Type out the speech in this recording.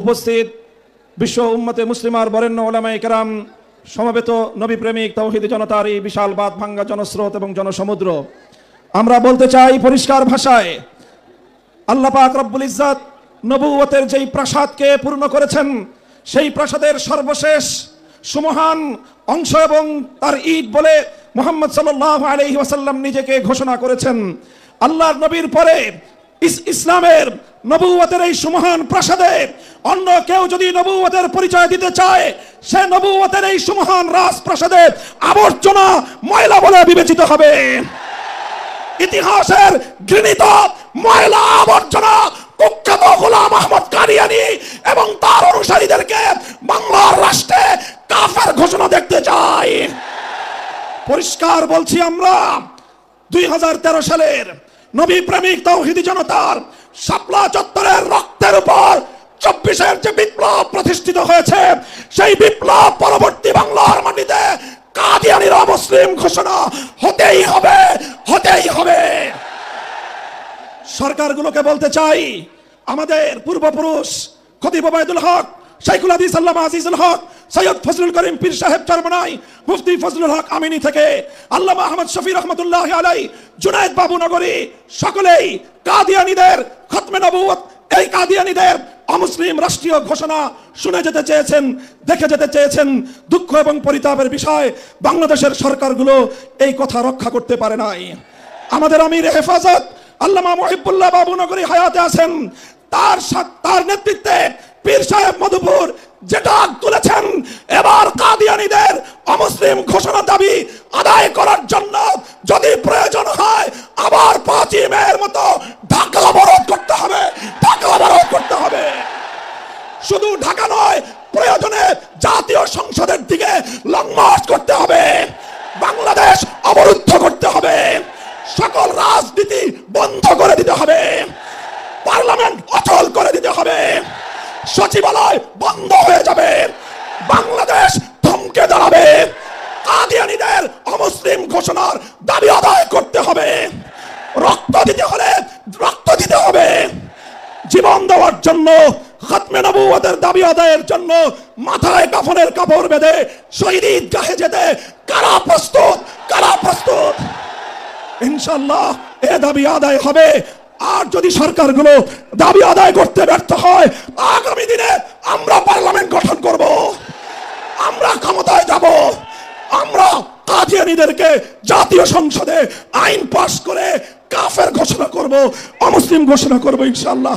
উপস্থিত বিশ্ব উম্মতে মুসলিমার বরেণ্য ওলামাই কেরাম, সমবেত নবী প্রেমিক তৌহিদ জনতার এই বিশাল বাদ ভাঙ্গা জনস্রোত এবং জনসমুদ্র। আমরা বলতে চাই পরিষ্কার ভাষায়, আল্লাহ পাক রব্বুল ইজ্জাত নবুয়তের যেই প্রাসাদকে পূর্ণ করেছেন, সেই প্রাসাদের সর্বশেষ সুমহান অংশ এবং তার ঈদ বলে মোহাম্মদ সাল্লাহ আলহি ওয়াসাল্লাম নিজেকে ঘোষণা করেছেন। আল্লাহর নবীর পরে ইসলামের নবুয়তের এই সুমহান প্রাসাদে অন্য কেউ যদি নবুয়তের পরিচয় দিতে চায়, সে নবুয়তের এই সুমহান রাজপ্রাসাদে আবর্জনা ময়লা বলে বিবেচিত হবে। ইতিহাসের ঘৃণিত ময়লা আবর্জনা কুখ্যাত গোলাম আহমদ কাদিয়ানি এবং তার অনুসারীদেরকে বাংলার রাষ্ট্রে কাফের ঘোষণা দেখতে চাই পরিষ্কার বলছি আমরা, দুই হাজার তেরো সালের নবী প্রেমিক তৌহিদি জনতার শাপলা চত্বরের রক্তের উপর চব্বিশের যে বিপ্লব প্রতিষ্ঠিত হয়েছে, সেই বিপ্লব পরবর্তী বাংলার মাটিতে কাদিয়ানির মুসলিম ঘোষণা হতেই হবে হতেই হবে। সরকারগুলোকে বলতে চাই, আমাদের পূর্বপুরুষ খতিব হক, শাইখুল হাদিস আল্লামা আজিজুল হক সৈয়দ ফজলুল করিম পীর সাহেব চরমনাই, মুফতি ফজলুল হক আমিনী থেকে, আল্লামা আহমদ শফি রহমতুল্লাহ আলাই, জুনায়েদ বাবু নগরী, সকলেই কাদিয়ানীদের খতমে নবুয়ত এই কাদিয়ানীদের অমুসলিম রাষ্ট্রীয় ঘোষণা শুনে যেতে চেয়েছেন, দেখে যেতে চেয়েছেন, দুঃখ এবং পরিতাপের বিষয় বাংলাদেশের সরকারগুলো এই কথা রক্ষা করতে পারে নাই। আমাদের আমির হেফাজত, আল্লামা মহিবুল্লাহ বাবু নগরী হায়াতে আছেন। তার তার নেতৃত্বে পীর সাহেব মধুপুর, যেটা তুলেছেন এবার কাদিয়ানীদের অমুসলিম ঘোষণা দাবি আদায় করার জন্য যদি প্রয়োজন হয়, আবার পাঁচই মেয়ের মতো ঢাকা অবরোধ করতে হবে, ঢাকা অবরোধ করতে হবে। শুধু ঢাকা নয়, প্রয়োজনে জাতীয় সংসদের দিকে লং মার্চ করতে হবে, বাংলাদেশ অবরুদ্ধ করতে হবে, সকল রাজনীতি বন্ধ করে দিতে হবে, পার্লামেন্ট অচল করে দিতে হবে, সচিবালয় বন্ধ হয়ে যাবে, বাংলাদেশ থমকে দাঁড়াবে অমুসলিম ঘোষণার দাবি আদায় করতে হবে। রক্ত দিতে হলে রক্ত দিতে হবে। জীবন দেওয়ার জন্য, খতমে নবুয়তের দাবি আদায়ের জন্য মাথায় কাফনের কাপড় বেঁধে শহীদ ঈদগাহে যেতে কারা প্রস্তুত? কারা প্রস্তুত? ইনশাল্লাহ এ দাবি আদায় হবে। আর যদি সরকারগুলো দাবি আদায় করতে ব্যর্থ হয়, আগামী দিনে আমরা পার্লামেন্ট গঠন করব আমরা ক্ষমতায় যাব আমরা কাদিয়ানীদেরকে জাতীয় সংসদে আইন পাশ করে কাফের ঘোষণা করব অমুসলিম ঘোষণা করব ইনশাল্লাহ